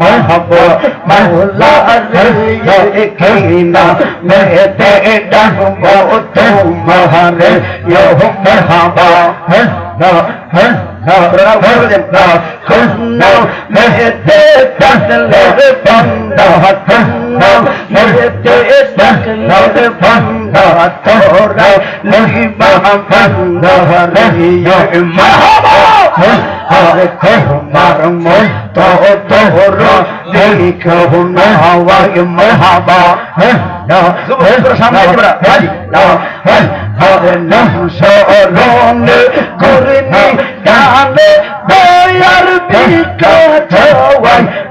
महबो महुला खीना मैं ते डहबो तुम महर यो महबा मेहते तसलर बंदा मेहते तसलर बंदा थोड़ा नहीं महा बंदा रही महबा हर कह مرمو طه طهر ملك هنا هواي مرحبا لا لا سرون كرني دام بيار بيكا توا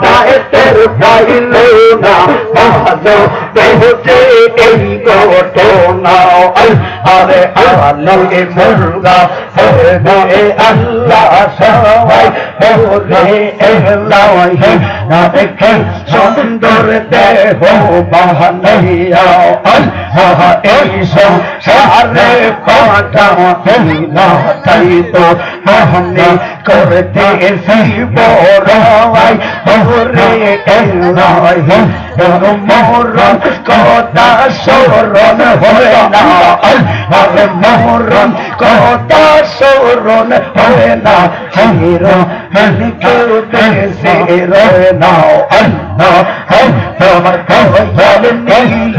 সাহেবের পাইল না ভালো বেহতে এই ঘটনা আরে আলোকে মুরগা সবে আল্লাহ সবাই সুন্দর দেহ বাহানাইয়া এই সব সারে পাটা না তাই তো করতে সেই বড় করে এলাহি মোহরম কথা স্মরণ হয় না আরে মোহরম কথা স্মরণ হয় না চির কেউ দেশে রয় না আমার কবয়াল নীল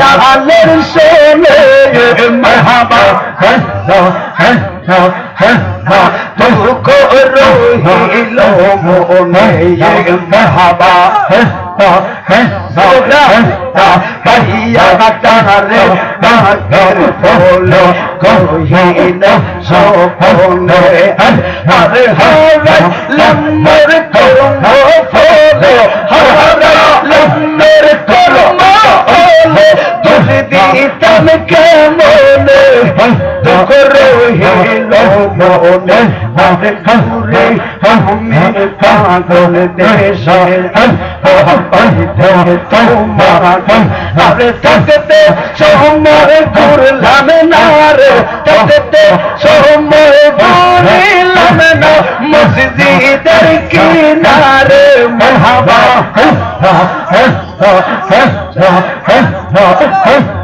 আলের শোনে মহাবা হ্যাঁ হ্যাঁ হ্যাঁ দুঃখ রহিল মনে মহাবা হ্যাঁ হ্যাঁ ভাইয়া কাটারে ডাকের ফল কহিল সপনে আরে হরে লম্বর করম ফল হরে লম্বর করম কেমনে দুঃখ রহিল মনে মনে ঘুরে আমি পাগল দেশে তোমার আরে থাকতে সোমর ঘুরলাম না রে থাকতে সোমর ঘুরলাম না মসজিদের কিনারে মহাবা হ্যাঁ হ্যাঁ হ্যাঁ হ্যাঁ হ্যাঁ হ্যাঁ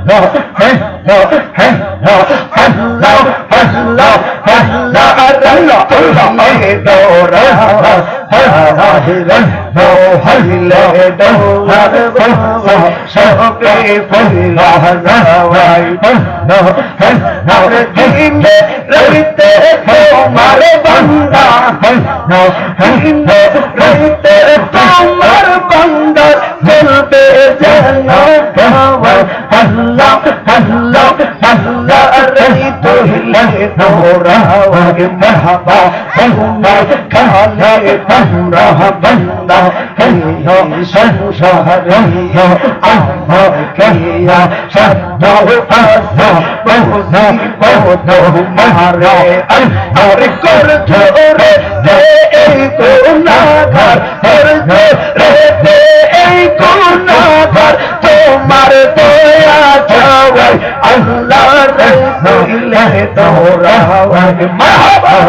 রবিতে তোমার বন্দা রবিতে তোমার বন্দা চলবে জানা আল্লাহ আল্লাহ আল্লাহ রই তহিলে তোরা মারহাবা তোমার কালে তোমরা বন্দা হিয়া সংসারে আমাকে সদাও আসা বহুজি বহুত মারে আর কর ধরে দে এই গুনাহগার কর ধরে দে এই গুনাহগার তোমার में तो हो रहा